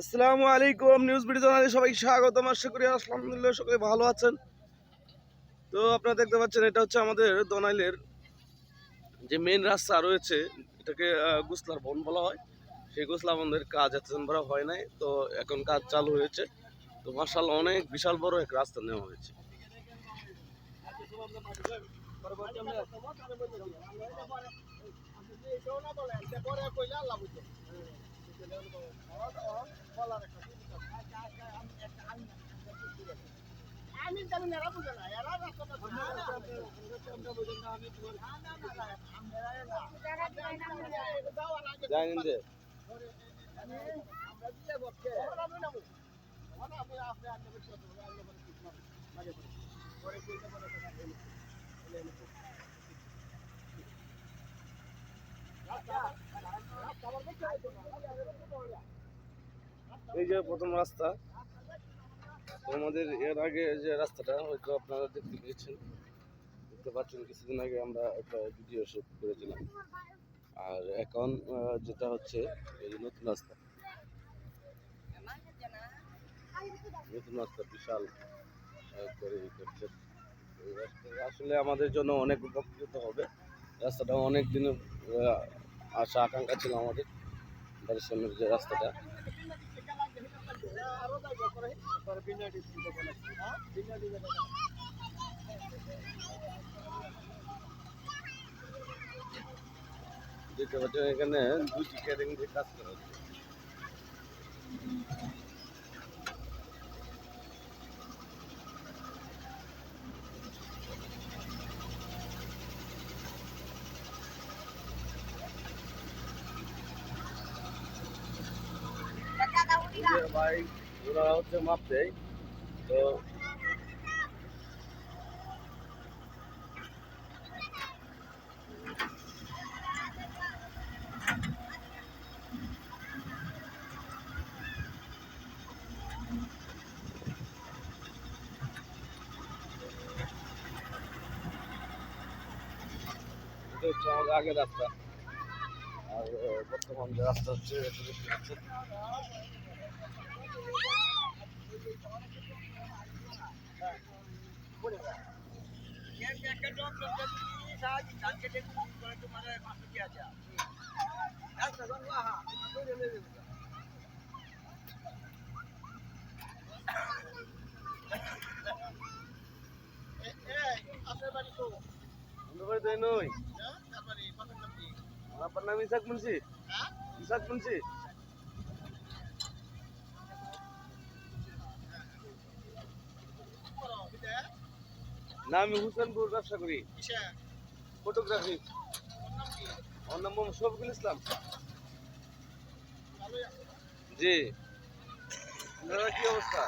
আসসালামু আলাইকুম news video চ্যানেলে সবাই স্বাগতম আশা করি আলহামদুলিল্লাহ সকলে ভালো আছেন তো আপনারা দেখতে পাচ্ছেন এটা হচ্ছে আমাদের দোনাইলের যে মেন রাস্তা রয়েছে এটাকে গুসলার বন বলা হয় সেই গুসলা বন্ধের কাজ এতদিন বড় হয় নাই তো এখন কাজ চালু হয়েছে তো মার্শাল অনেক বিশাল বড় এক রাস্তা নেওয়া হয়েছে আমি জানি না এরা বুঝে না এরা রাস্তাটা জানেন যে এই যে প্রথম রাস্তা, আমাদের এর আগে যে রাস্তাটা, হয়তো আপনারা দেখতে পেয়েছেন। দেখতে পাচ্ছেন, কিছুদিন আগে আমরা একটা ভিডিও শুট করেছিলাম। আর এখন যেটা হচ্ছে, এই নতুন রাস্তা। নতুন রাস্তা বিশাল করে করছে। আসলে আমাদের জন্য অনেক উপকৃত হবে। রাস্তাটা অনেক দিনের আশা, আকাঙ্ক্ষা ছিল আমাদের। বাড়ির সামনের যে রাস্তাটা দেখতে পাচ্ছেন এখানে দুটি ক্যারিং দিয়ে কাজ করা হচ্ছে। ভাই ওনারা হচ্ছে মাপ দেয়। তো আমাদের রাস্তা। বর্তমান যে রাস্তা হচ্ছে নই আপনার নাম ইসাক মুন্সি। ইসাক মুন্সি না আমি হুসেনপুর ব্যবসা করি। ফটোগ্রাফি। আমার নাম শফিকুল ইসলাম। জি। আপনারা কি অবস্থা?